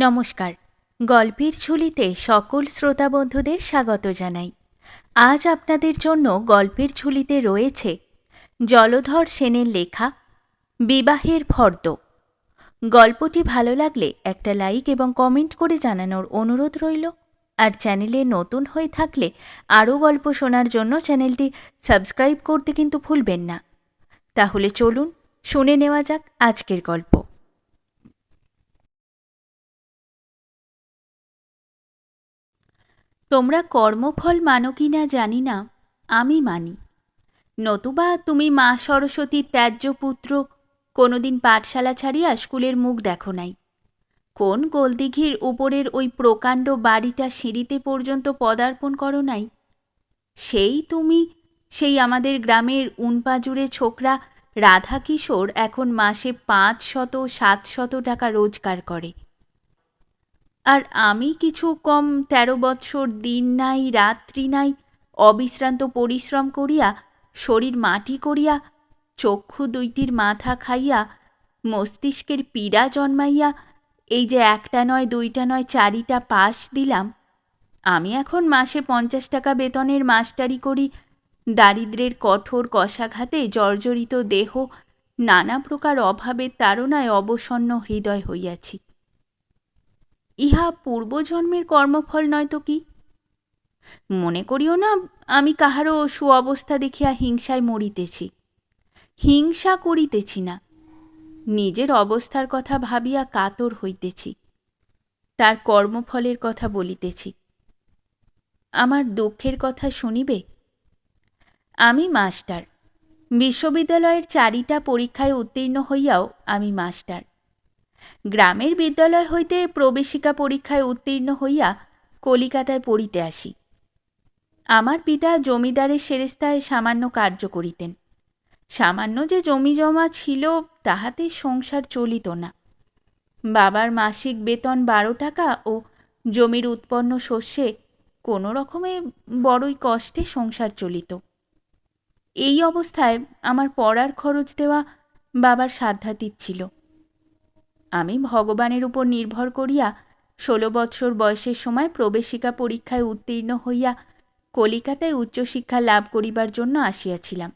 নমস্কার। গল্পের ঝুলিতে সকল শ্রোতা বন্ধুদের স্বাগত জানাই। আজ আপনাদের জন্য গল্পের ঝুলিতে রয়েছে জলধর সেনের লেখা বিবাহের ফর্দ। গল্পটি ভালো লাগলে একটা লাইক এবং কমেন্ট করে জানানোর অনুরোধ রইল। আর চ্যানেলে নতুন হয়ে থাকলে আরও গল্প শোনার জন্য চ্যানেলটি সাবস্ক্রাইব করতে কিন্তু ভুলবেন না। তাহলে চলুন শুনে নেওয়া যাক আজকের গল্প। তোমরা কর্মফল মানো কি না জানি না, আমি মানি। নতুবা তুমি মা সরস্বতীর ত্যায্য পুত্র, কোনোদিন পাঠশালা ছাড়িয়া স্কুলের মুখ দেখো নাই। কোন গোলদিঘির উপরের ওই প্রকাণ্ড বাড়িটা সিঁড়িতে পর্যন্ত পদার্পণ করো নাই? সেই তুমি, সেই আমাদের গ্রামের উনপাজুড়ে ছোকরা রাধা কিশোর এখন মাসে পাঁচ শত, সাত শত টাকা রোজগার করে। আর আমি কিছু কম তেরো বৎসর দিন নাই, রাত্রি নাই, অবিশ্রান্ত পরিশ্রম করিয়া, শরীর মাটি করিয়া, চক্ষু দুইটির মাথা খাইয়া, মস্তিষ্কের পীড়া জন্মাইয়া, এই যে একটা নয়, দুইটা নয়, চারিটা পাশ দিলাম, আমি এখন মাসে পঞ্চাশ টাকা বেতনের মাস্টারি করি, দারিদ্রের কঠোর কষাঘাতে জর্জরিত দেহ, নানা প্রকার অভাবের তাড়নায় অবসন্ন হৃদয় হইয়াছি। ইহা পূর্বজন্মের কর্মফল নয় তো কি? মনে করিও না, আমি কাহারও সুঅবস্থা দেখিয়া হিংসায় মরিতেছি। হিংসা করিতেছি না। নিজের অবস্থার কথা ভাবিয়া কাতর হইতেছি। তার কর্মফলের কথা বলিতেছি। আমার দুঃখের কথা শুনিবে? আমি মাস্টার। বিশ্ববিদ্যালয়ের চারিটা পরীক্ষায় উত্তীর্ণ হইয়াও আমি মাস্টার। গ্রামের বিদ্যালয় হইতে প্রবেশিকা পরীক্ষায় উত্তীর্ণ হইয়া কলিকাতায় পড়িতে আসি। আমার পিতা জমিদারের সেরেস্তায় সামান্য কার্য করিতেন। সামান্য যে জমি জমা ছিল, তাহাতে সংসার চলিত না। বাবার মাসিক বেতন বারো টাকা ও জমির উৎপন্ন শস্যে কোনো রকমে বড়ই কষ্টে সংসার চলিত। এই অবস্থায় আমার পড়ার খরচ দেওয়া বাবার সাধ্যাতীত ছিল। আমি ভগবানের উপর নির্ভর করিয়া ষোলো বৎসর বয়সের সময় প্রবেশিকা পরীক্ষায় উত্তীর্ণ হইয়া কলিকাতায় উচ্চশিক্ষা লাভ করিবার জন্য আসিয়াছিলাম।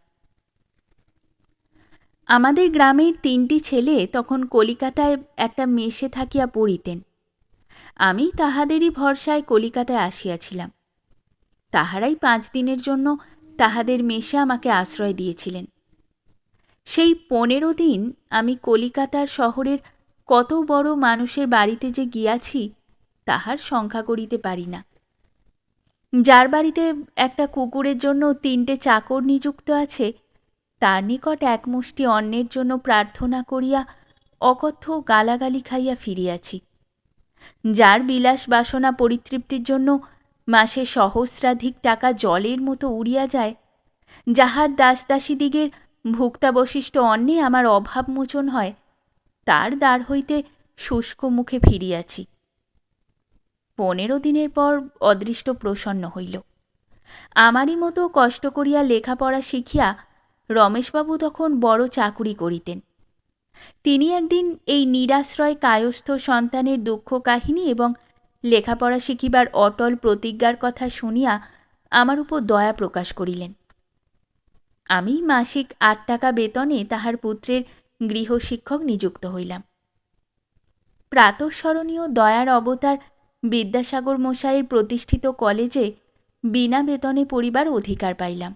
আমাদের গ্রামের তিনটি ছেলে তখন কলিকাতায় একটা মেশে থাকিয়া পড়িতেন। আমি তাহাদেরই ভরসায় কলিকাতায় আসিয়াছিলাম। তাহারাই পাঁচ দিনের জন্য তাহাদের মেশে আমাকে আশ্রয় দিয়েছিলেন। সেই পনেরো দিন আমি কলিকাতার শহরের কত বড় মানুষের বাড়িতে যে গিয়াছি, তাহার সংখ্যা করিতে পারি না। যার বাড়িতে একটা কুকুরের জন্য তিনটে চাকর নিযুক্ত আছে, তার নিকট এক মুষ্টি অন্নের জন্য প্রার্থনা করিয়া অকথ্য গালাগালি খাইয়া ফিরিয়াছি। যার বিলাস বাসনা পরিতৃপ্তির জন্য মাসে সহস্রাধিক টাকা জলের মতো উড়িয়া যায়, যাহার দাসদাসীদিগের ভুক্তাবশিষ্ট অন্নে আমার অভাব মোচন হয় তার দ্বার হইতে শুষ্ক মুখে ফিরিয়াছি। পনেরো দিনের পর অদৃষ্ট প্রসন্ন হইল। আমারই মতো কষ্ট করিয়া লেখাপড়া শিখিয়া রমেশবাবু তখন বড় চাকুরি করিতেন। তিনি একদিন এই নিরাশ্রয় কায়স্থ সন্তানের দুঃখ কাহিনী এবং লেখাপড়া শিখিবার অটল প্রতিজ্ঞার কথা শুনিয়া আমার উপর দয়া প্রকাশ করিলেন। আমি মাসিক আট টাকা বেতনে তাহার পুত্রের গৃহশিক্ষক নিযুক্ত হইলাম। প্রাতঃস্মরণীয় দয়ার অবতার বিদ্যাসাগর মশাইয়ের প্রতিষ্ঠিত কলেজে বিনা বেতনে পড়িবার অধিকার পাইলাম।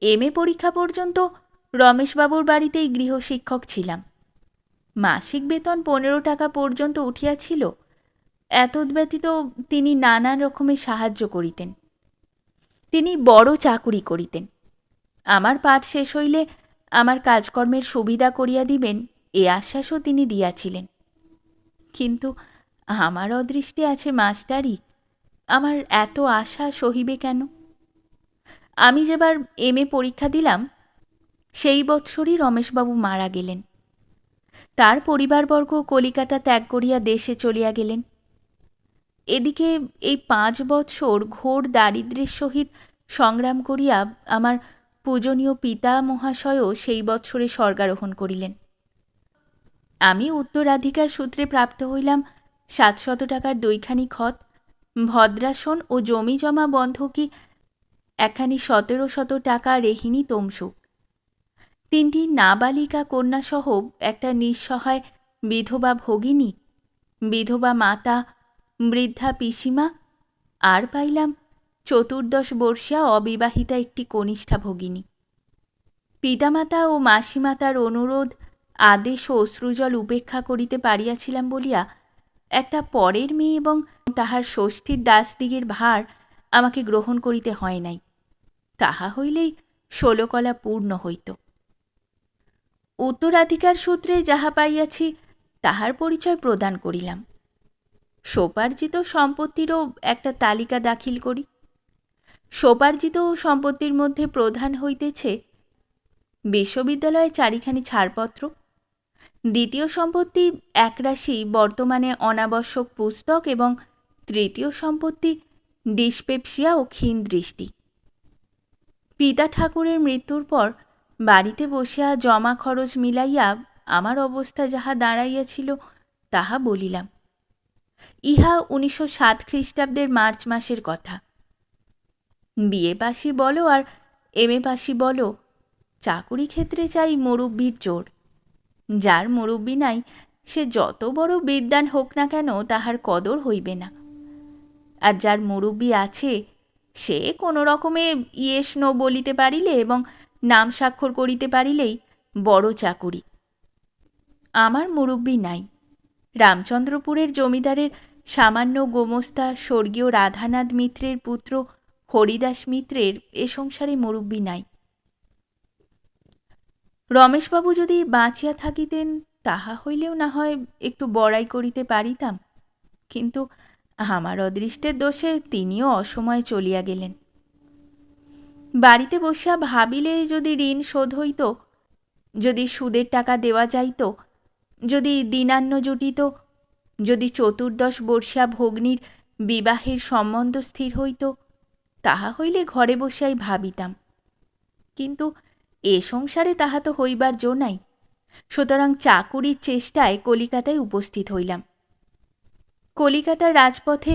এম এ পরীক্ষা পর্যন্ত রমেশবাবুর বাড়িতেই গৃহশিক্ষক ছিলাম। মাসিক বেতন পনেরো টাকা পর্যন্ত উঠিয়াছিল এতদ্ব্যতীত তিনি নানান রকমের সাহায্য করিতেন। তিনি বড় চাকুরি করিতেন। আমার পাঠ শেষ হইলে আমার কাজকর্মের সুবিধা করিয়া দিবেন, এ আশ্বাসও তিনি দিয়াছিলেন। কিন্তু আমার অদৃষ্টে আছে মাস্টারই আমার এত আশা সহিবে কেন? আমি যেবার এম এ পরীক্ষা দিলাম, সেই বৎসরই রমেশবাবু মারা গেলেন। তার পরিবারবর্গ কলিকাতা ত্যাগ করিয়া দেশে চলিয়া গেলেন। এদিকে এই পাঁচ বৎসর ঘোর দারিদ্র্যের সহিত সংগ্রাম করিয়া আমার পূজনীয় পিতা মহাশয়ও সেই বৎসরে স্বর্গারোহণ করিলেন। আমি উত্তরাধিকার সূত্রে প্রাপ্ত হইলাম সাতশত টাকার দুইখানি খত, ভদ্রাসন ও জমি জমা বন্ধকি, একখানি সতেরো শত টাকা রেহিনী তমসুক তিনটি নাবালিকা কন্যাসহ একটা নিঃসহায় বিধবা ভগিনী, বিধবা মাতা, বৃদ্ধা পিসিমা, আর পাইলাম চতুর্দশ বর্ষিয়া অবিবাহিতা একটি কনিষ্ঠা ভগিনী। পিতামাতা ও মাসিমাতার অনুরোধ, আদেশ ও অশ্রুজল উপেক্ষা করিতে পারিয়াছিলাম বলিয়া একটা পরের মেয়ে এবং তাহার ষষ্ঠীর দাসদিগের ভার আমাকে গ্রহণ করিতে হয় নাই। তাহা হইলেই ষোলকলা পূর্ণ হইত। উত্তরাধিকার সূত্রে যাহা পাইয়াছি, তাহার পরিচয় প্রদান করিলাম। সোপার্জিত সম্পত্তিরও একটা তালিকা দাখিল করি। সোপার্জিত সম্পত্তির মধ্যে প্রধান হইতেছে বিশ্ববিদ্যালয়ে চারিখানি ছাড়পত্র। দ্বিতীয় সম্পত্তি একরাশি বর্তমানে অনাবশ্যক পুস্তক এবং তৃতীয় সম্পত্তি ডিসপেপসিয়া ও ক্ষীণ দৃষ্টি। পিতা ঠাকুরের মৃত্যুর পর বাড়িতে বসিয়া জমা খরচ মিলাইয়া আমার অবস্থা যাহা দাঁড়াইয়াছিল, তাহা বলিলাম। ইহা উনিশশো সাত খ্রিস্টাব্দের মার্চ মাসের কথা। বিয়ে পাশি বলো আর এম এ পাশি বলো। চাকুরি ক্ষেত্রে চাই মুরব্বির জোর। যার মুরব্বি নাই, সে যত বড় বিদ্যান হোক না কেন তাহার কদর হইবে না। আর যার মুরব্বি আছে, সে কোনো রকমে ইয়েস নো বলিতে পারিলে এবং নাম স্বাক্ষর করিতে পারিলেই বড় চাকুরি। আমার মুরব্বি নাই। রামচন্দ্রপুরের জমিদারের সামান্য গোমস্তা, স্বর্গীয় রাধানাথ মিত্রের পুত্র হরিদাস মিত্রের এ সংসারে মুরব্বি নাই। রমেশবাবু যদি বাঁচিয়া থাকিতেন, তাহা হইলেও না হয় একটু বড়াই করিতে পারিতাম। কিন্তু আমার অদৃষ্টের দোষে তিনিও অসময়ে চলিয়া গেলেন। বাড়িতে বসিয়া ভাবিলে যদি ঋণ শোধ হইত, যদি সুদের টাকা দেওয়া যাইত, যদি দিনান্ন জুটিত, যদি চতুর্দশ বর্ষা ভগ্নীর বিবাহের সম্বন্ধ স্থির হইত তাহা হইলে ঘরে বসিয়াই ভাবিতাম। কিন্তু এ সংসারে তাহা তো হইবার জো নাই, সুতরাং চাকুরির চেষ্টায় কলিকাতায় উপস্থিত হইলাম। কলিকাতার রাজপথে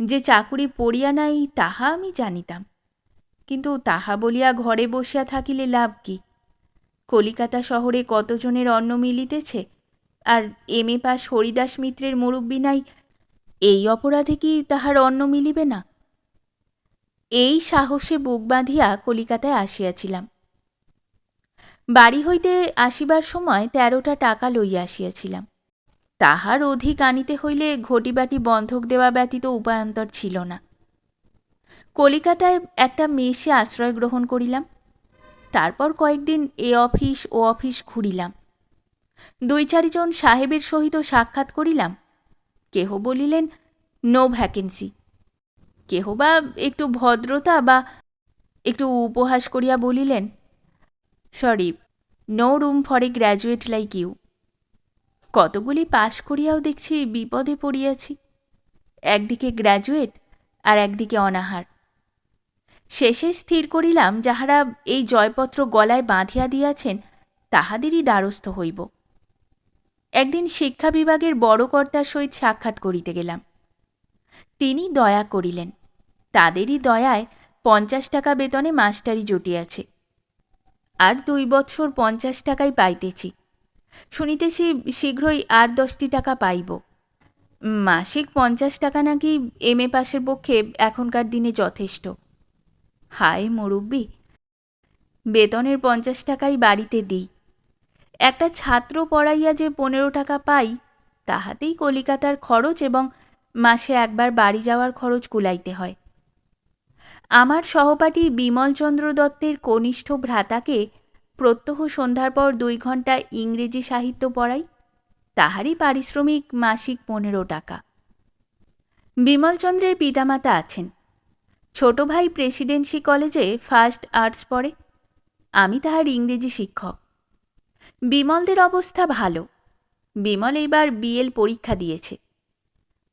যে চাকুরি পড়িয়া নাই, তাহা আমি জানিতাম। কিন্তু তাহা বলিয়া ঘরে বসিয়া থাকিলে লাভ কি? কলিকাতা শহরে কতজনের অন্ন মিলিতেছে? আর এম এ পাস হরিদাস মিত্রের মুরব্বী নাই, এই অপরাধে কি তাহার অন্ন মিলিবে না? এই সাহসে বুক বাঁধিয়া কলিকাতায় আসিয়াছিলাম। বাড়ি হইতে আসিবার সময় তেরোটা টাকা লইয়া আসিয়াছিলাম। তাহার অধিক আনিতে হইলে ঘটিবাটি বন্ধক দেওয়া ব্যতীত উপায়ন্তর ছিল না। কলিকাতায় একটা মেসে আশ্রয় গ্রহণ করিলাম। তারপর কয়েকদিন এ অফিস ও অফিস ঘুরিলাম। দুই চারিজন সাহেবের সহিত সাক্ষাৎ করিলাম। কেহ বলিলেন, নো ভ্যাকেন্সি। কেহ বা একটু ভদ্রতা বা একটু উপহাস করিয়া বলিলেন, sorry no room for a graduate like you কতগুলি পাশ করিয়াও দেখছি বিপদে পড়িয়াছি, একদিকে গ্র্যাজুয়েট আর একদিকে অনাহার। শেষে স্থির করিলাম, যাহারা এই জয়পত্র গলায় বাঁধিয়া দিয়াছেন, তাহাদেরই দ্বারস্থ হইব। একদিন শিক্ষা বিভাগের বড় কর্তার সহিত সাক্ষাৎ করিতে গেলাম। তিনি দয়া করিলেন। তাদেরই দয়ায় পঞ্চাশ টাকা বেতনে মাস্টারি জুটিয়াছে। আর দুই বৎসর পঞ্চাশ টাকাই পাইতেছি। শুনিতেছি শীঘ্রই আর দশটি টাকা পাইব। মাসিক পঞ্চাশ টাকা নাকি এম এ পাশের পক্ষে এখনকার দিনে যথেষ্ট। হায় মুরব্বী, বেতনের পঞ্চাশ টাকাই বাড়িতে দিই। একটা ছাত্র পড়াইয়া যে পনেরো টাকা পাই, তাহাতেই কলিকাতার খরচ এবং মাসে একবার বাড়ি যাওয়ার খরচ কুলাইতে হয়। আমার সহপাঠী বিমলচন্দ্র দত্তের কনিষ্ঠ ভ্রাতাকে প্রত্যহ সন্ধ্যার পর দুই ঘণ্টা ইংরেজি সাহিত্য পড়াই, তাহারই পারিশ্রমিক মাসিক পনেরো টাকা। বিমলচন্দ্রের পিতামাতা আছেন। ছোট ভাই প্রেসিডেন্সি কলেজে ফার্স্ট আর্টস পড়ে, আমি তাহার ইংরেজি শিক্ষক। বিমলদের অবস্থা ভালো। বিমল এইবার বিএল পরীক্ষা দিয়েছে।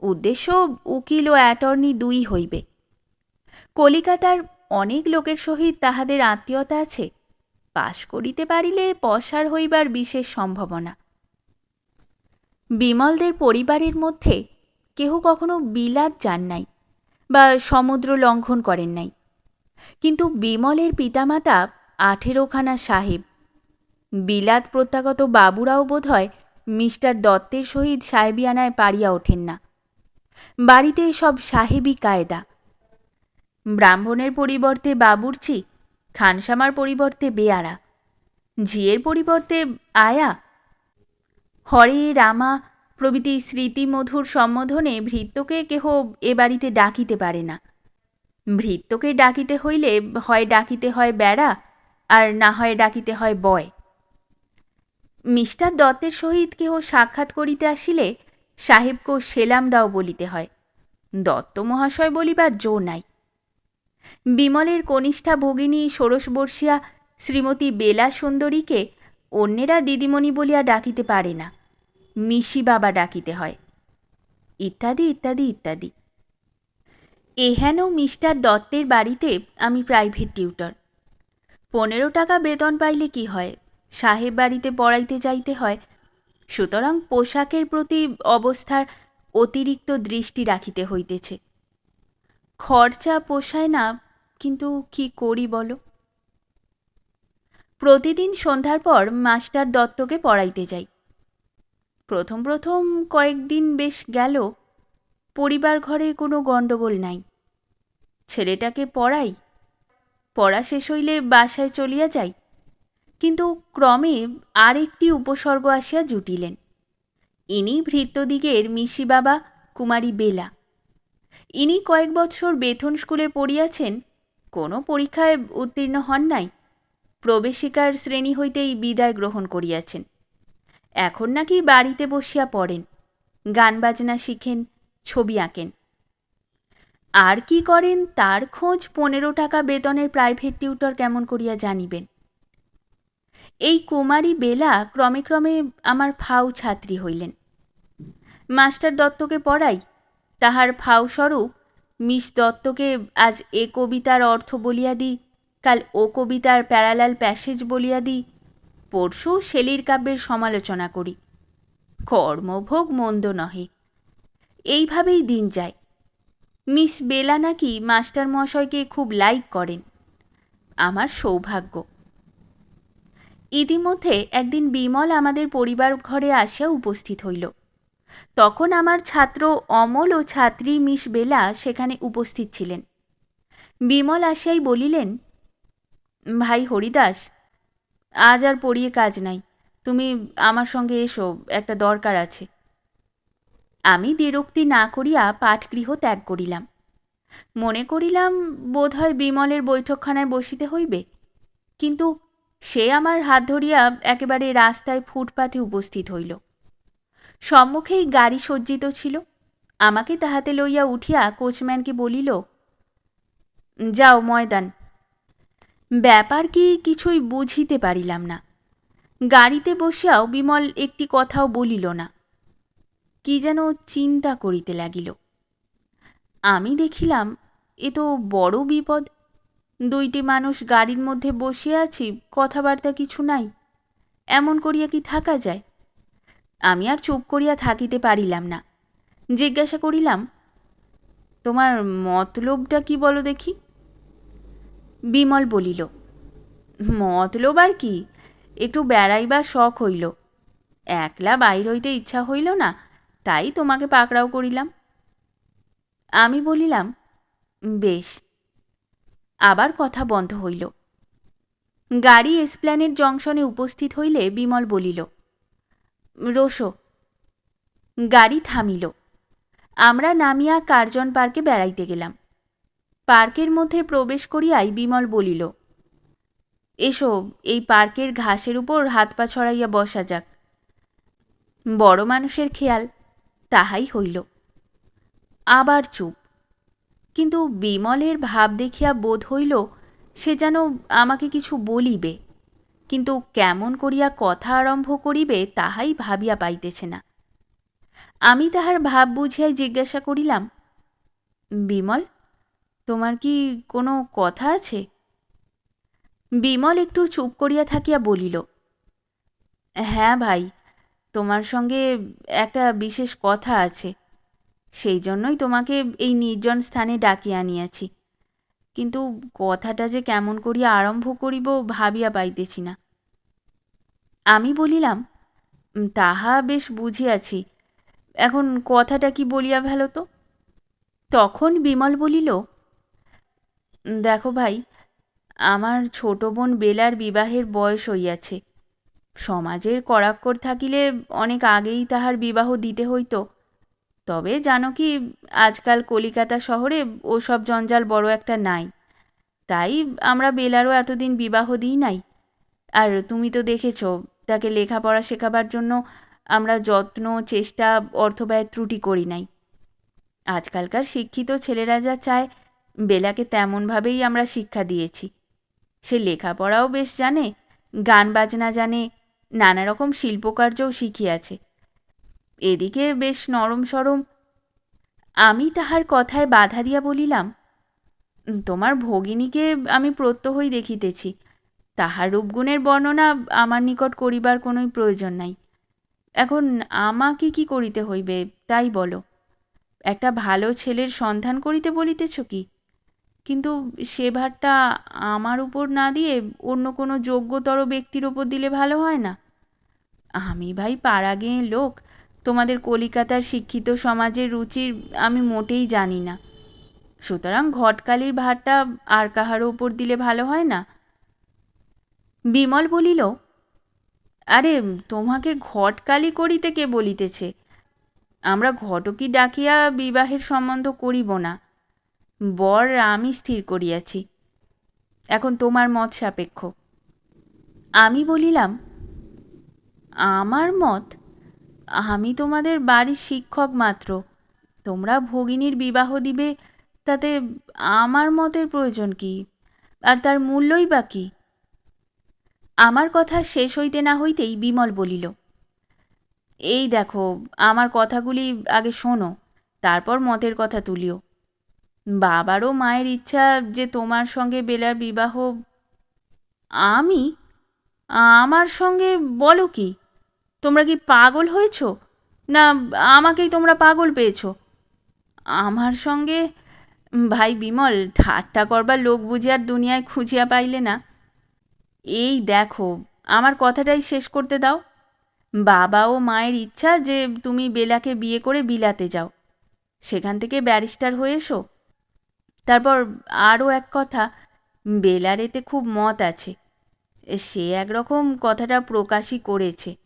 উদ্দেশ্য উকিল ও অ্যাটর্নি দুই হইবে। কলিকাতার অনেক লোকের সহিত তাহাদের আত্মীয়তা আছে পাশ করিতে পারিলে পসার হইবার বিশেষ সম্ভাবনা। বিমলদের পরিবারের মধ্যে কেহ কখনো বিলাত যান নাই বা সমুদ্র লঙ্ঘন করেন নাই। কিন্তু বিমলের পিতামাতা আঠেরোখানা সাহেব, বিলাত প্রত্যাগত বাবুরাও বোধহয় মিস্টার দত্তের সহিত সাহেবিয়ানায় পারিয়া ওঠেন না। বাড়িতে সব সাহেবি কায়দা। ব্রাহ্মণের পরিবর্তে বাবুর্চি, খানসামার পরিবর্তে বেয়ারা, ঝিয়ের পরিবর্তে আয়া। হরে রামা, প্রভৃতি স্মৃতিমধুর সম্বোধনে ভৃত্যকে কেহ এ বাড়িতে ডাকিতে পারে না। ভৃত্যকে ডাকিতে হইলে হয় ডাকিতে হয় বেড়া, আর না হয় ডাকিতে হয় বয়। মিস্টার দত্তের সহিত কেহ সাক্ষাৎ করিতে আসিলে সাহেবকে সেলাম দাও বলিতে হয়। দত্ত মহাশয় বলিবার জো নাই। বিমলের কনিষ্ঠা ভগিনী ষোড়শবর্ষিয়া শ্রীমতী বেলা সুন্দরীকে অন্যেরা দিদিমণি বলিয়া ডাকিতে পারে না, মিশি বাবা ডাকিতে হয়। ইত্যাদি ইত্যাদি ইত্যাদি। এহেন মিস্টার দত্তের বাড়িতে আমি প্রাইভেট টিউটর। পনেরো টাকা বেতন পাইলে কি হয়? সাহেব বাড়িতে পড়াইতে যাইতে হয়। সুতরাং পোশাকের প্রতি অবস্থার অতিরিক্ত দৃষ্টি রাখিতে হইতেছে। খরচা পোষায় না, কিন্তু কি করি বলো? প্রতিদিন সন্ধ্যার পর মাস্টার দত্তকে পড়াইতে যাই। প্রথম প্রথম কয়েকদিন বেশ গেল, পরিবার ঘরে কোনো গণ্ডগোল নাই। ছেলেটাকে পড়াই, পড়া শেষ হইলে বাসায় চলিয়া যাই, কিন্তু ক্রমে আরেকটি উপসর্গ আসিয়া জুটিলেন। ইনি ভৃত্যদিগের মিশি বাবা কুমারী বেলা। ইনি কয়েক বৎসর বেতন স্কুলে পড়িয়াছেন, কোনো পরীক্ষায় উত্তীর্ণ হন নাই। প্রবেশিকার শ্রেণি হইতেই বিদায় গ্রহণ করিয়াছেন। এখন নাকি বাড়িতে বসিয়া পড়েন, গান বাজনা শিখেন, ছবি আঁকেন। আর কি করেন তার খোঁজ পনেরো টাকা বেতনের প্রাইভেট টিউটর কেমন করিয়া জানিবেন। এই কুমারী বেলা ক্রমে ক্রমে আমার ফাউ ছাত্রী হইলেন। মাস্টার দত্তকে পড়াই তাহার ফাউস্বরূপ মিস দত্তকে আজ এ কবিতার অর্থ বলিয়া দিই কাল ও কবিতার প্যারালাল প্যাসেজ বলিয়া দিই পরশু শেলির কাব্যের সমালোচনা করি। কর্মভোগ মন্দ নহে। এইভাবেই দিন যায়। মিস বেলা নাকি মাস্টার মশাইকে খুব লাইক করেন। আমার সৌভাগ্য। ইতিমধ্যে একদিন বিমল আমাদের পরিবার ঘরে আসিয়া উপস্থিত হইল। তখন আমার ছাত্র অমল ও ছাত্রী মিস বেলা সেখানে উপস্থিত ছিলেন। বিমল আসিয়াই বলিলেন, ভাই হরিদাস, আজ আর পড়িয়ে কাজ নাই। তুমি আমার সঙ্গে এসো, একটা দরকার আছে। আমি দ্বিরুক্তি না করিয়া পাঠগৃহ ত্যাগ করিলাম। মনে করিলাম, বোধহয় বিমলের বৈঠকখানায় বসিতে হইবে। কিন্তু সে আমার হাত ধরিয়া একেবারে রাস্তায় ফুটপাতে উপস্থিত হইল। সম্মুখেই গাড়ি সজ্জিত ছিল। আমাকে তাহাতে লইয়া উঠিয়া কোচম্যানকে বলিল, যাও ময়দান। ব্যাপার কি কিছুই বুঝিতে পারিলাম না। গাড়িতে বসিয়াও বিমল একটি কথাও বলিল না। কি যেন চিন্তা করিতে লাগিল। আমি দেখিলাম, এ তো বড় বিপদ। দুইটি মানুষ গাড়ির মধ্যে বসিয়া আছি, কথাবার্তা কিছু নাই। এমন করিয়া কি থাকা যায়? আমি আর চুপ করিয়া থাকিতে পারিলাম না। জিজ্ঞাসা করিলাম, তোমার মতলবটা কি বলো দেখি? বিমল বলিল, মতলব আর কি? একটু বেড়াইবার শখ হইল। একলা বাইর হইতে ইচ্ছা হইল না, তাই তোমাকে পাকড়াও করিলাম। আমি বলিলাম, বেশ। আবার কথা বন্ধ হইল। গাড়ি এসপ্ল্যানেট জংশনে উপস্থিত হইলে বিমল বলিল রোশো গাড়ি থামিল। আমরা নামিয়া কার্জন পার্কে বেড়াইতে গেলাম। পার্কের মধ্যে প্রবেশ করিয়াই বিমল বলিল, এসো, এই পার্কের ঘাসের উপর হাত পা ছড়াইয়া বসা যাক। বড় মানুষের খেয়াল তাহাই হইল। আবার চুপ। কিন্তু বিমলের ভাব দেখিয়া বোধ হইল, সে যেন আমাকে কিছু বলিবে। কিন্তু কেমন করিয়া কথা আরম্ভ করিবে তাহাই ভাবিয়া পাইতেছে না। আমি তাহার ভাব বুঝিয়াই জিজ্ঞাসা করিলাম, বিমল, তোমার কি কোনো কথা আছে? বিমল একটু চুপ করিয়া থাকিয়া বলিল হ্যাঁ ভাই, তোমার সঙ্গে একটা বিশেষ কথা আছে। সেই জন্যই তোমাকে এই নির্জন স্থানে ডাকিয়া আনিয়াছি। কিন্তু কথাটা যে কেমন করিয়া আরম্ভ করিব ভাবিয়া পাইতেছি না। আমি বলিলাম তাহা বেশ বুঝিয়াছি। এখন কথাটা কি বলিয়া ফেলো তো? তখন বিমল বলিল দেখো ভাই, আমার ছোট বোন বেলার বিবাহের বয়স হইয়াছে। সমাজের কড়াক্কর থাকিলে অনেক আগেই তাহার বিবাহ দিতে হইতো। তবে জানো কি, আজকাল কলিকাতা শহরে ওসব জঞ্জাল বড় একটা নাই। তাই আমরা বেলারও এতদিন বিবাহ দিই নাই। আর তুমি তো দেখেছ, তাকে লেখাপড়া শেখাবার জন্য আমরা যত্ন, চেষ্টা, অর্থব্যয়ের ত্রুটি করি নাই। আজকালকার শিক্ষিত ছেলেরা যা চায়, বেলাকে তেমনভাবেই আমরা শিক্ষা দিয়েছি। সে লেখাপড়াও বেশ জানে, গান বাজনা জানে নানা রকম শিল্পকার্যও শিখিয়াছে। এদিকে বেশ নরম সরম। আমি তাহার কথায় বাধা দিয়া বলিলাম, তোমার ভগিনীকে আমি প্রত্যহই দেখিতেছি। তাহার রূপগুণের বর্ণনা আমার নিকট করিবার কোনোই প্রয়োজন নাই। এখন আমাকে কি করিতে হইবে, তাই বলো। একটা ভালো ছেলের সন্ধান করিতে বলিতেছ কি? কিন্তু সে ভারটা আমার উপর না দিয়ে অন্য কোনো যোগ্যতর ব্যক্তির ওপর দিলে ভালো হয় না? আমি ভাই পাড়া গেঁয়ে লোক তোমাদের কলিকাতার শিক্ষিত সমাজের রুচির আমি মোটেই জানি না। সুতরাং ঘটকালির ভারটা আর কাহারও উপর দিলে ভালো হয় না? বিমল বলিল, আরে, তোমাকে ঘটকালি করিতে কে বলিতেছে? আমরা ঘটকি ডাকিয়া বিবাহের সম্বন্ধ করিব না। বর আমি স্থির করিয়াছি। এখন তোমার মত সাপেক্ষ। আমি বলিলাম, আমার মত? আমি তোমাদের বাড়ির শিক্ষক মাত্র। তোমরা ভগিনীর বিবাহ দিবে, তাতে আমার মতের প্রয়োজন কি? আর তার মূল্যই বা কি? আমার কথা শেষ হইতে না হইতেই বিমল বলিল, এই দেখো, আমার কথাগুলি আগে শোনো, তারপর মতের কথা তুলিও। বাবারও মায়ের ইচ্ছা যে তোমার সঙ্গে বেলার বিবাহ, আমি? আমার সঙ্গে বলো কি? তোমরা কি পাগল হয়েছ? না, আমাকেই তোমরা পাগল পেয়েছ। আমার সঙ্গে, ভাই বিমল, ঠাট্টা করবার লোক বুঝিয়ার দুনিয়ায় খুঁজিয়া পাইলে না। এই দেখো, আমার কথাটাই শেষ করতে দাও। বাবা ও মায়ের ইচ্ছা যে তুমি বেলাকে বিয়ে করে বিলাতে যাও। সেখান থেকে ব্যারিস্টার হয়ে এসো। তারপর আরও এক কথা, বেলার এতে খুব মত আছে। সে একরকম কথাটা প্রকাশই করেছে।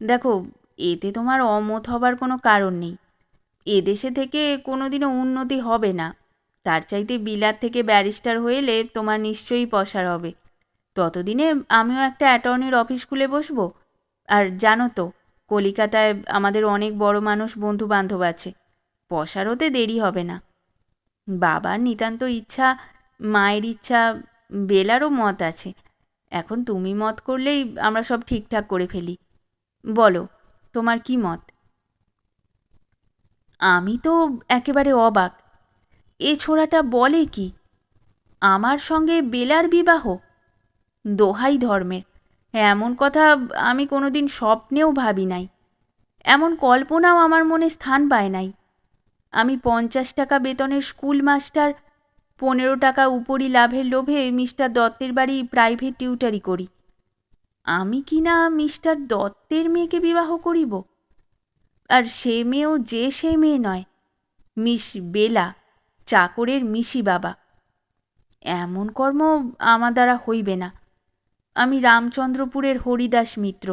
দেখো, এতে তোমার অমত হবার কোনো কারণ নেই। এদেশে থেকে কোনো দিনও উন্নতি হবে না। তার চাইতে বিলাত থেকে ব্যারিস্টার হইলে তোমার নিশ্চয়ই পসার হবে। ততদিনে আমিও একটা অ্যাটর্নির অফিস খুলে বসবো। আর জানো তো, কলিকাতায় আমাদের অনেক বড় মানুষ বন্ধু বান্ধব আছে। পসার হতে দেরি হবে না। বাবার নিতান্ত ইচ্ছা, মায়ের ইচ্ছা, বেলারও মত আছে। এখন তুমি মত করলেই আমরা সব ঠিকঠাক করে ফেলি। বলো, তোমার কি মত? আমি তো একেবারে অবাক। এ ছোড়াটা বলে কি? আমার সঙ্গে বেলার বিবাহ? দোহাই ধর্মের। এমন কথা আমি কোনোদিন স্বপ্নেও ভাবি নাই। এমন কল্পনাও আমার মনে স্থান পায় নাই। আমি পঞ্চাশ টাকা বেতনের স্কুল মাস্টার, পনেরো টাকা উপরি লাভের লোভে মিস্টার দত্তের বাড়ি প্রাইভেট টিউটারি করি। আমি কি না মিস্টার দত্তের মেয়েকে বিবাহ করিব? আর সে মেয়েও যে সে মেয়ে নয়, মিস বেলা, চাকরের মিশি বাবা। এমন কর্ম আমার দ্বারা হইবে না। আমি রামচন্দ্রপুরের হরিদাস মিত্র,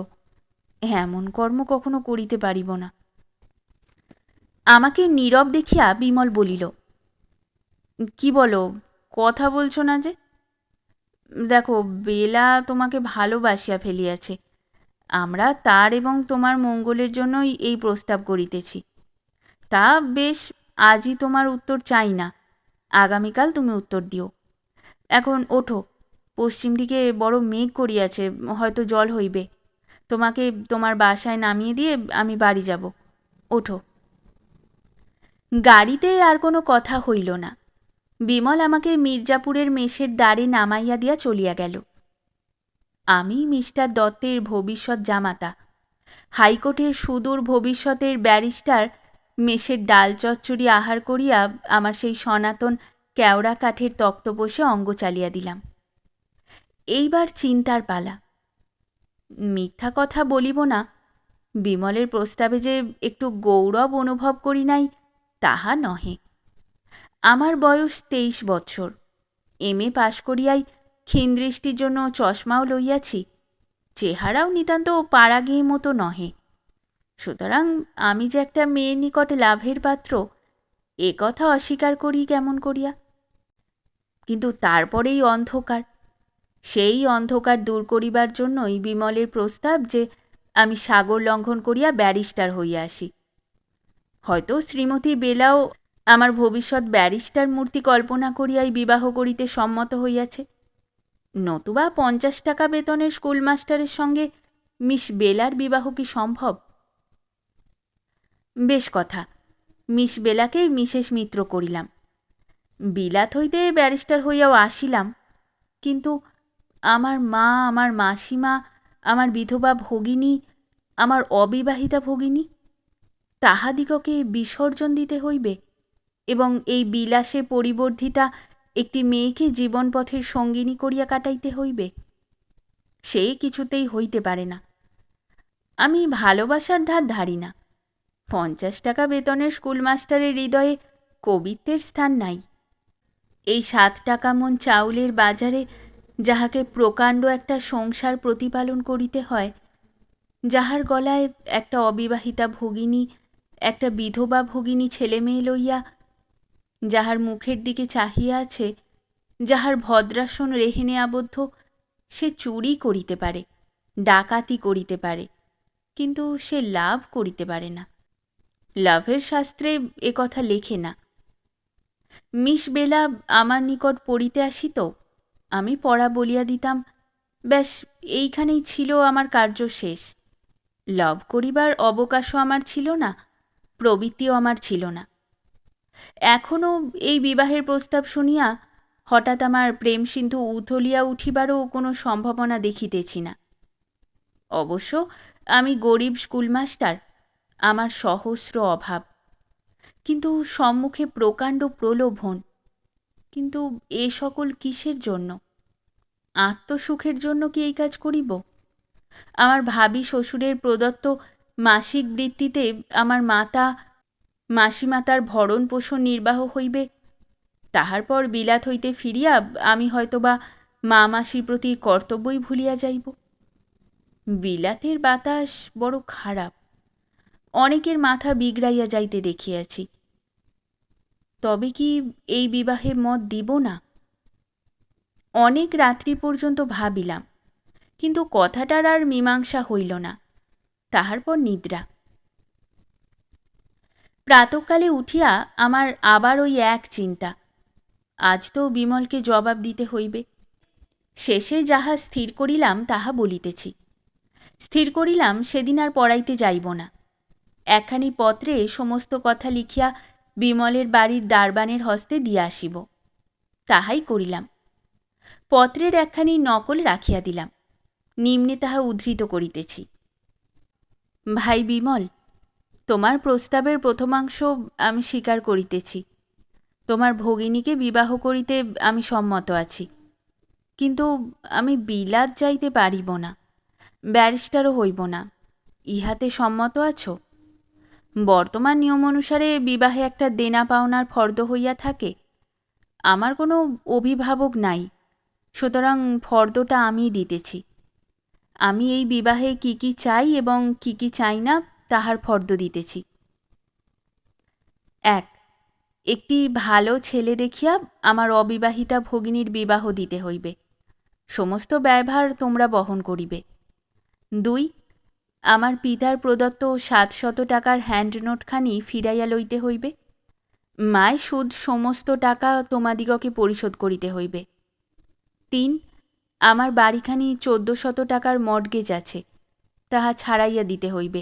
এমন কর্ম কখনো করিতে পারিব না। আমাকে নীরব দেখিয়া বিমল বলিল, কি বলো, কথা বলছো না যে? দেখো, বেলা তোমাকে ভালোবাসিয়া ফেলিয়াছে। আমরা তার এবং তোমার মঙ্গলের জন্যই এই প্রস্তাব করিতেছি। তা বেশ, আজই তোমার উত্তর চাই না। আগামীকাল তুমি উত্তর দিও। এখন ওঠো। পশ্চিম দিকে বড় মেঘ করিয়াছে, হয়তো জল হইবে। তোমাকে তোমার বাসায় নামিয়ে দিয়ে আমি বাড়ি যাব। ওঠো। গাড়িতে আর কোনো কথা হইল না। বিমল আমাকে মির্জাপুরের মেষের দ্বারে নামাইয়া দিয়া চলিয়া গেল। আমি মিস্টার দত্তের ভবিষ্যৎ জামাতা। হাইকোর্টের সুদূর ভবিষ্যতের ব্যারিস্টার মেষের ডাল চচ্চড়ি আহার করিয়া আমার সেই সনাতন কেওড়া কাঠের তক্তপোষে অঙ্গ চালিয়া দিলাম। এইবার চিন্তার পালা। মিথ্যা কথা বলিব না। বিমলের প্রস্তাবে যে একটু গৌরব অনুভব করি নাই, তাহা নহে। আমার বয়স তেইশ বৎসর এম এ পাশ করিয়াই ক্ষীণদৃষ্টির জন্য চশমাও লইয়াছি। চেহারাও নিতান্ত পাড়াগেঁয়ে মতো নহে। সুতরাং আমি যে একটা মেয়ের নিকট লাভের পাত্র, এ কথা অস্বীকার করি কেমন করিয়া? কিন্তু তারপরেই অন্ধকার। সেই অন্ধকার দূর করিবার জন্যই বিমলের প্রস্তাব যে আমি সাগর লঙ্ঘন করিয়া ব্যারিস্টার হইয়া আসি। হয়তো শ্রীমতী বেলাও আমার ভবিষ্যৎ ব্যারিস্টার মূর্তি কল্পনা করিয়াই বিবাহ করিতে সম্মত হইয়াছে। নতুবা পঞ্চাশ টাকা বেতনের স্কুলমাস্টারের সঙ্গে মিস বেলার বিবাহ কি সম্ভব? বেশ কথা। মিস বেলাকেই মিসেস মিত্র করিলাম। বিলাত হইতে ব্যারিস্টার হইয়াও আসিলাম। কিন্তু আমার মা, আমার মাসিমা, আমার বিধবা ভগিনী, আমার অবিবাহিতা ভগিনী, তাহাদিগকে বিসর্জন দিতে হইবে? এবং এই বিলাসে পরিবর্ধিতা একটি মেয়েকে জীবনপথের সঙ্গিনী করিয়া কাটাইতে হইবে। সে কিছুতেই হইতে পারে না। আমি ভালোবাসার ধার ধারি না। পঞ্চাশ টাকা বেতনের স্কুলমাস্টারের হৃদয়ে কবিত্বের স্থান নাই। এই সাত টাকা মন চাউলের বাজারে যাহাকে প্রকাণ্ড একটা সংসার প্রতিপালন করিতে হয়, যাহার গলায় একটা অবিবাহিতা ভগিনী, একটা বিধবা ভগিনী ছেলে মেয়ে লইয়া যাহার মুখের দিকে চাহিয়া আছে, যাহার ভদ্রাসন রেহেনে আবদ্ধ, সে চুরি করিতে পারে, ডাকাতি করিতে পারে, কিন্তু সে লাভ করিতে পারে না। লাভের শাস্ত্রে এ কথা লেখে না। মিস বেলা আমার নিকট পড়িতে আসিত, আমি পড়া বলিয়া দিতাম, ব্যাস, এইখানেই ছিল আমার কার্য শেষ। লভ করিবার অবকাশও আমার ছিল না, প্রবৃত্তিও আমার ছিল না। এখনও এই বিবাহের প্রস্তাব শুনিয়া হঠাৎ আমার প্রেম সিন্ধু উথলিয়া উঠিবারও কোনো সম্ভাবনা দেখিতেছি না। অবশ্য আমি গরিব স্কুলমাস্টার, আমার সহস্র অভাব। কিন্তু সম্মুখে প্রকাণ্ড প্রলোভন। কিন্তু এ সকল কিসের জন্য? আত্মসুখের জন্য কি এই কাজ করিব? আমার ভাবি শ্বশুরের প্রদত্ত মাসিক বৃত্তিতে আমার মাতা মাসিমাতার ভরণ পোষণ নির্বাহ হইবে, তাহার পর বিলাত হইতে ফিরিয়া আমি হয়তোবা মা মাসির প্রতি কর্তব্যই ভুলিয়া যাইব। বিলাতের বাতাস বড় খারাপ, অনেকের মাথা বিগড়াইয়া যাইতে দেখিয়াছি। তবে কি এই বিবাহে মত দিব না? অনেক রাত্রি পর্যন্ত ভাবিলাম, কিন্তু কথাটার আর মীমাংসা হইল না, তাহার পর নিদ্রা। প্রাতকালে উঠিয়া আমার আবার ওই এক চিন্তা। আজ তো বিমলকে জবাব দিতে হইবে। শেষে যাহা স্থির করিলাম, তাহা বলিতেছি। স্থির করিলাম, সেদিন আর পড়াইতে যাইব না। একখানি পত্রে সমস্ত কথা লিখিয়া বিমলের বাড়ির দারবানের হস্তে দিয়া আসিব। তাহাই করিলাম। পত্রের একখানি নকল রাখিয়া দিলাম। নিম্নে তাহা উদ্ধৃত করিতেছি। ভাই বিমল তোমার প্রস্তাবের প্রথমাংশ আমি স্বীকার করিতেছি। তোমার ভগিনীকে বিবাহ করিতে আমি সম্মত আছি। কিন্তু আমি বিলাত যাইতে পারিব না, ব্যারিস্টারও হইব না, ইহাতে সম্মত আছো? বর্তমান নিয়ম অনুসারে বিবাহে একটা দেনা পাওনার ফর্দ হইয়া থাকে, আমার কোনো অভিভাবক নাই, সুতরাং ফর্দটা আমি দিতেছি। আমি এই বিবাহে কি কি চাই এবং কি কি চাই না তাহার ফর্দ দিতেছি। এক, একটি ভালো ছেলে দেখিয়া আমার অবিবাহিতা ভগিনীর বিবাহ দিতে হইবে। সমস্ত ব্যয়ভার তোমরা বহন করিবে। দুই, আমার পিতার প্রদত্ত সাতশত টাকার হ্যান্ড নোটখানি ফিরাইয়া লইতে হইবে। মায় সুদ সমস্ত টাকা তোমাদিগকে পরিশোধ করিতে হইবে। তিন, আমার বাড়িখানি চোদ্দ শত টাকার মর্গেজ আছে, তাহা ছাড়াইয়া দিতে হইবে।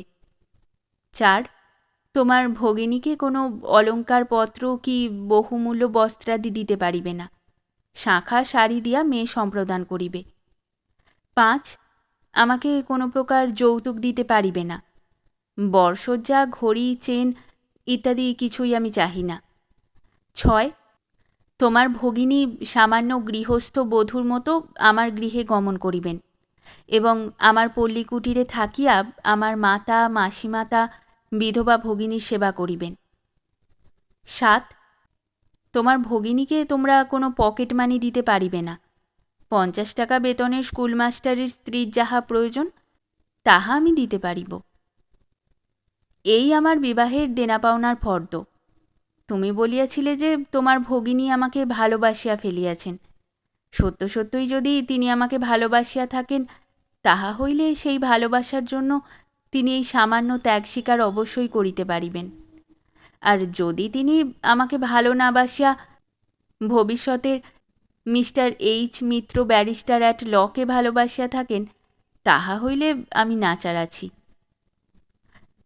চার, তোমার ভগিনীকে কোনো অলঙ্কারপত্র কি বহুমূল্য বস্ত্রাদি দিতে পারিবে না? শাঁখা, শাড়ি দিয়া মেয়ে সম্প্রদান করিবে। পাঁচ, আমাকে কোনো প্রকার যৌতুক দিতে পারিবে না। বর্ষজ্জা, ঘড়ি, চেন ইত্যাদি কিছুই আমি চাহি না। ছয়, তোমার ভগিনী সামান্য গৃহস্থ বধূর মতো আমার গৃহে গমন করিবেন। এবং আমার পল্লী কুটিরে থাকিয়া আমার মাতা, মাসিমাতা, বিধবা ভগিনীর সেবা করিবেন। সাত, তোমার ভগিনীকে তোমরা কোনো পকেট মানি দিতে পারিবে না। পঞ্চাশ টাকা বেতনের স্কুল মাস্টারের স্ত্রীর যাহা প্রয়োজন, তাহা আমি দিতে পারিব। এই আমার বিবাহের দেনা পাওনার ফর্দ। তুমি বলিয়াছিলে যে তোমার ভগিনী আমাকে ভালোবাসিয়া ফেলিয়াছেন। সত্য সত্যই যদি তিনি আমাকে ভালোবাসিয়া থাকেন, তাহা হইলে সেই ভালোবাসার জন্য তিনি এই সামান্য ত্যাগ স্বীকার অবশ্যই করিতে পারিবেন। আর যদি তিনি আমাকে ভালো না বাসিয়া ভবিষ্যতের mister H Mitra barrister at লকে ভালোবাসিয়া থাকেন, তাহা হইলে আমি নাচার আছি।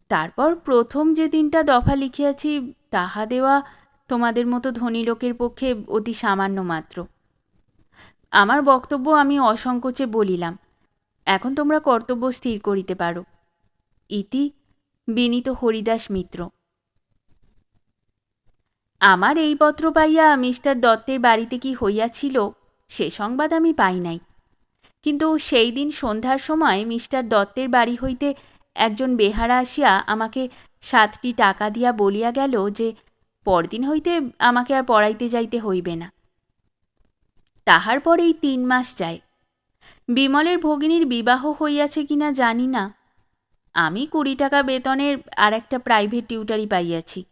তারপর প্রথম যে তিনটা দফা লিখিয়াছি, তাহা দেওয়া তোমাদের মতো ধনী লোকের পক্ষে অতি সামান্য মাত্র। আমার বক্তব্য আমি অসংকোচে বলিলাম। এখন তোমরা কর্তব্য স্থির করিতে পারো। ইতি, বিনীত হরিদাস মিত্র। আমার এই পত্র পাইয়া মিস্টার দত্তের বাড়িতে কি হইয়াছিল, সে সংবাদ আমি পাই নাই। কিন্তু সেই দিন সন্ধ্যার সময় মিস্টার দত্তের বাড়ি হইতে একজন বেহারা আসিয়া আমাকে সাতটি টাকা দিয়া বলিয়া গেল যে, পরদিন হইতে আমাকে আর পড়াইতে যাইতে হইবে না। তাহার পরেই তিন মাস যায়। বিমলের ভগিনীর বিবাহ হইয়াছে কিনা জানি না। আমি কুড়ি টাকা বেতনের আর একটা প্রাইভেট টিউটারি পাইয়াছি।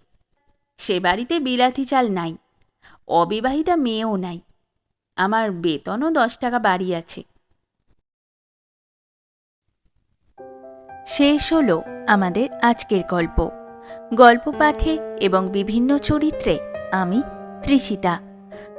সে বাড়িতে বিলাতি চাল নাই, অবিবাহিতা মেয়েও নাই। আমার বেতনও দশ টাকা বাড়িয়াছে শেষ হলো আমাদের আজকের গল্প। গল্প পাঠে এবং বিভিন্ন চরিত্রে আমি ত্রিশিতা।